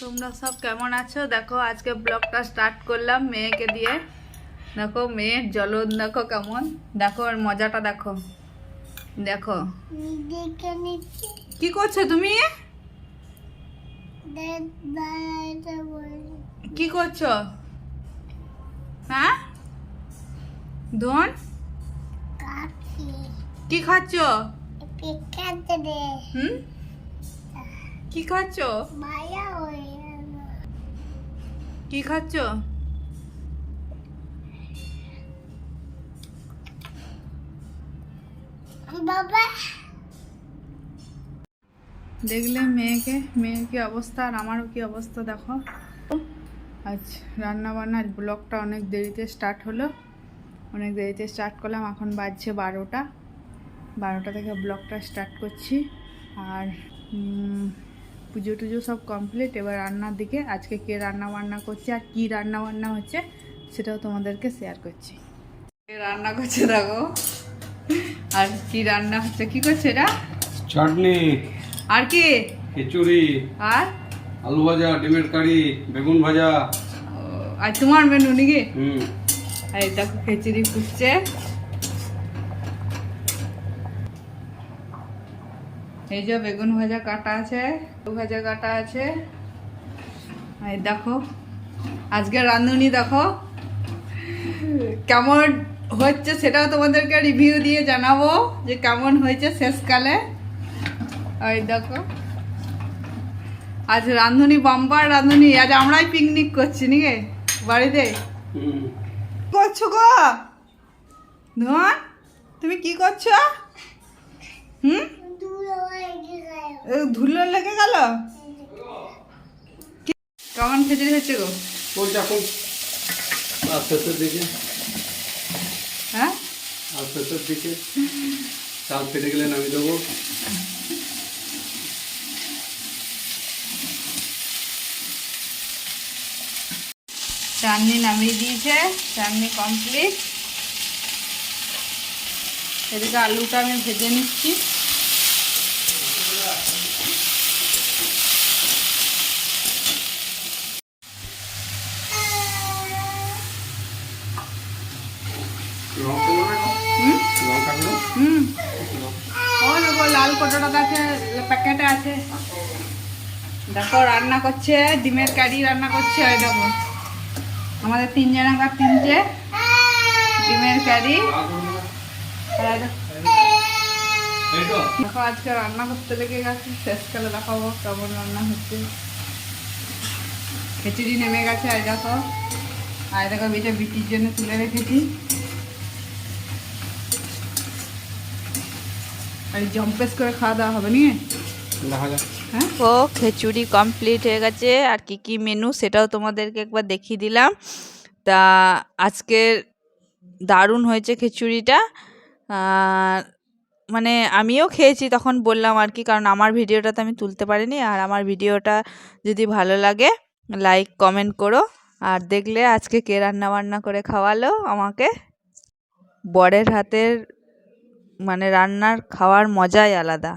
তোমরা সব কেমন আছো? দেখো আজকে ব্লগটা স্টার্ট করলাম মেয়েকে দিয়ে। দেখো মেয়ের জলন দেখো কেমন। দেখো আর মজাটা দেখো। দেখো। কি করছ তুমি? কি করছ? হ্যাঁ? ধন? কি খাচ্ছ? হুম? কি খাচ্ছ? কি খাচ্ছ? বাবা। দেখলে মেয়েকে মেয়ের কি অবস্থা আর আমারও কি অবস্থা দেখো। আজ রান্না বান্নার ব্লগটা অনেক দেরিতে স্টার্ট হলো। অনেক দেরিতে স্টার্ট করলাম এখন বাজছে বারোটা। বারোটা থেকে ব্লগটা স্টার্ট করছি। আর পুজো টুজো সব কমপ্লিট এবার রান্নার দিকে আজকে কে রান্না বান্না করছে আর কি রান্না বান্না হচ্ছে সেটাও তোমাদেরকে শেয়ার করছি। কে রান্না করছে দেখো। আর কি রান্না হচ্ছে কি করছে এটা চাটনি আর কি? খিচুড়ি আর? আলু ভাজা ডিমের কারি বেগুন ভাজা। আর তোমার মেনু নাকি? হুম। এই দেখো খিচুড়ি ফুটছে। এই যে বেগুন ভাজা কাটা আছে আলু ভাজা কাটা আছে। এই দেখো আজকে রাঁধুনি দেখো। কেমন হচ্ছে সেটাও তোমাদেরকে রিভিউ দিয়ে জানাব যে কেমন হয়েছে শেষকালে। এই দেখো আজ রাঁধুনি বাম্পার রাঁধুনি আজ আমরাই পিকনিক করছি নাকি বাড়িতে? করছ গো? ধন তুমি কি করছ? হুম? ধুলো লেগে গেল? কেমন খিচুড়ি হচ্ছে গো? আর দিকে? হ্যাঁ? শেষের দিকে? চাল ফেটে গেলে নামিয়ে দেবো। চাটনি নামিয়ে দিয়েছে চাটনি কমপ্লিট এদিকে আলুটা আমি ভেজে নিচ্ছি। হুম। ও দেখো, লাল আছে প্যাকেটে আছে। দেখো, রান্না করছে, ডিমের রান্না করছে, ওই আমাদের তিনজনাকার তিনটে ডিমের দেখো- আজকে রান্না করতে লেগে গেছে। দেখাবো কেমন রান্না হচ্ছে। খিচুড়ি নেমে গেছে আর দেখো। আর দেখো বিটির জন্য তুলে রেখেছি। আর জম্পেস করে খাওয়া দাওয়া হবে নিয়ে? হ্যাঁ? ও খিচুড়ি কমপ্লিট হয়ে গেছে। আর কি কি মেনু সেটাও তোমাদেরকে একবার দেখিয়ে দিলাম। তা আজকে দারুণ হয়েছে খিচুড়িটা। মানে আমিও খেয়েছি তখন বললাম আর কি কারণ আমার ভিডিওটা তো আমি তুলতে পারিনি। আর আমার ভিডিওটা যদি ভালো লাগে লাইক কমেন্ট করো। আর দেখলে আজকে কে রান্না বান্না করে খাওয়ালো আমাকে? বরের হাতের মানে রান্নার খাওয়ার মজাই আলাদা।